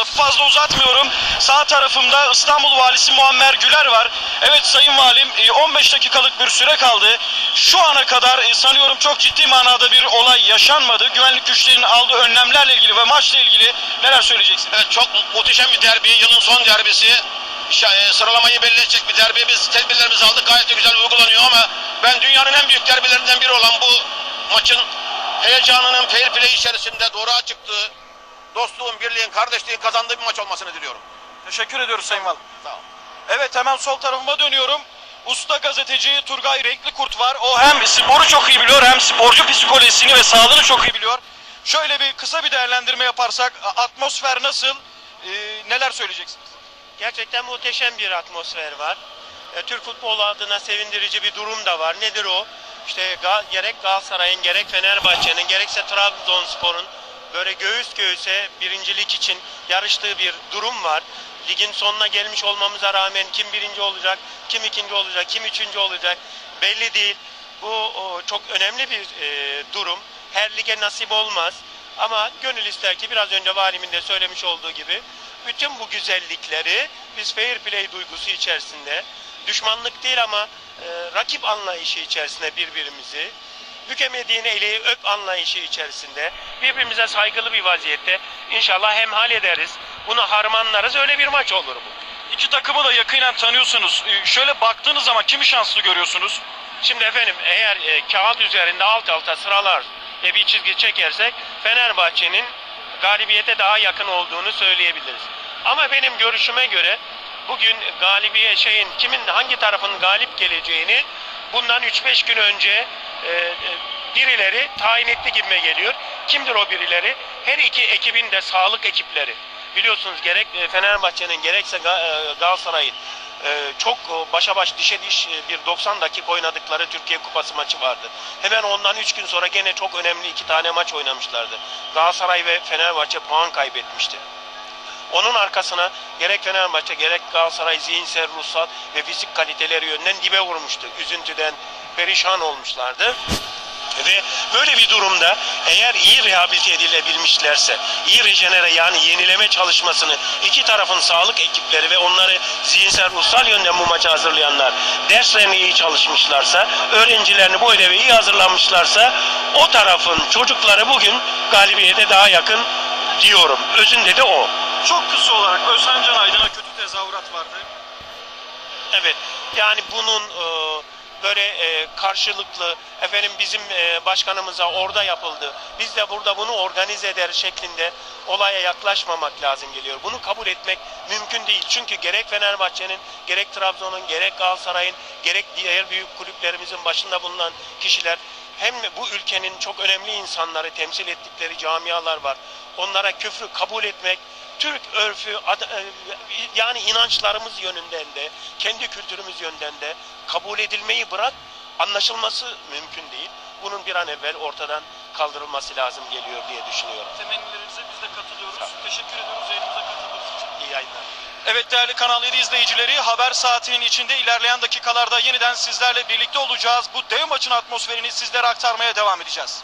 Lafı fazla uzatmıyorum. Sağ tarafımda İstanbul Valisi Muammer Güler var. Evet Sayın Valim e, 15 dakikalık bir süre kaldı. Şu ana kadar e, sanıyorum çok ciddi manada bir olay yaşanmadı. Güvenlik güçlerinin aldığı önlemlerle ilgili ve maçla ilgili neler söyleyeceksiniz? Evet çok muhteşem bir derbi. Yılın son derbisi. E, Sıralamayı belli edecek bir derbi. Biz tedbirlerimizi aldık. Gayet de güzel uygulanıyor ama ben dünyanın en büyük derbilerinden biri olan bu maçın heyecanının fair play içerisinde doğruğa çıktığı, dostluğun, birliğin, kardeşliğin kazandığı bir maç olmasını diliyorum. Teşekkür ediyoruz Sayın Valim. Sağ olun. Evet hemen sol tarafıma dönüyorum. Usta gazeteci Turgay Renklikurt var. O hem sporu çok iyi biliyor hem sporcu psikolojisini ve sağlığını çok iyi biliyor. Şöyle bir kısa bir değerlendirme yaparsak atmosfer nasıl? Ee, neler söyleyeceksiniz? Gerçekten muhteşem bir atmosfer var. E, Türk futbolu adına sevindirici bir durum da var. Nedir o? İşte Ga- gerek Galatasaray'ın, gerek Fenerbahçe'nin, gerekse Trabzonspor'un böyle göğüs göğüse birincilik için yarıştığı bir durum var. Ligin sonuna gelmiş olmamıza rağmen kim birinci olacak, kim ikinci olacak, kim üçüncü olacak belli değil. Bu o, çok önemli bir e, durum. Her lige nasip olmaz. Ama gönül ister ki biraz önce valimin de söylemiş olduğu gibi bütün bu güzellikleri biz fair play duygusu içerisinde düşmanlık değil ama e, rakip anlayışı içerisinde birbirimizi bükemediğini eleği öp anlayışı içerisinde birbirimize saygılı bir vaziyette inşallah hemhal ederiz. Bunu harmanlarız. Öyle bir maç olur bu. İki takımı da yakinen tanıyorsunuz. Ee, şöyle baktığınız zaman kimi şanslı görüyorsunuz? Şimdi efendim eğer e, kağıt üzerinde alt alta sıralar ve bir çizgi çekersek Fenerbahçe'nin galibiyete daha yakın olduğunu söyleyebiliriz. Ama benim görüşüme göre bugün galibiye şeyin kimin hangi tarafın galip geleceğini bundan 3-5 gün önce e, birileri tayin etti gibime geliyor. Kimdir o birileri? Her iki ekibin de sağlık ekipleri. Biliyorsunuz gerek e, Fenerbahçe'nin gerekse e, Galatasaray'ın e, çok başa baş dişe diş bir 90 dakika oynadıkları Türkiye Kupası maçı vardı. Hemen ondan 3 gün sonra gene çok önemli iki tane maç oynamışlardı. Galatasaray ve Fenerbahçe puan kaybetmişti. Onun arkasına gerek Fenerbahçe gerek Galatasaray zihinsel, ruhsal ve fizik kaliteleri yönden dibe vurmuştu. Üzüntüden perişan olmuşlardı. Ve böyle bir durumda eğer iyi rehabilite edilebilmişlerse, iyi rejenere yani yenileme çalışmasını iki tarafın sağlık ekipleri ve onları zihinsel ruhsal yönden bu maça hazırlayanlar derslerini iyi çalışmışlarsa, öğrencilerini bu ödeve iyi hazırlanmışlarsa o tarafın çocukları bugün galibiyete daha yakın diyorum. Özünde de o. Çok kısa olarak Özhan Can Aydın'a kötü tezahürat vardı. Evet. Yani bunun e, böyle e, karşılıklı efendim bizim e, başkanımıza orada yapıldı. Biz de burada bunu organize eder şeklinde olaya yaklaşmamak lazım geliyor. Bunu kabul etmek mümkün değil. Çünkü gerek Fenerbahçe'nin, gerek Trabzon'un, gerek Galatasaray'ın, gerek diğer büyük kulüplerimizin başında bulunan kişiler hem bu ülkenin çok önemli insanları temsil ettikleri camialar var. Onlara küfrü kabul etmek, Türk örfü e, yani inançlarımız yönünden de kendi kültürümüz yönden de kabul edilmeyi bırak anlaşılması mümkün değil. Bunun bir an evvel ortadan kaldırılması lazım geliyor diye düşünüyorum. Temennilerinize biz de katılıyoruz. Teşekkür ediyoruz yayınımıza katıldığınız için. İyi yayınlar. Evet değerli Kanal 7 izleyicileri haber saatinin içinde ilerleyen dakikalarda yeniden sizlerle birlikte olacağız. Bu dev maçın atmosferini sizlere aktarmaya devam edeceğiz.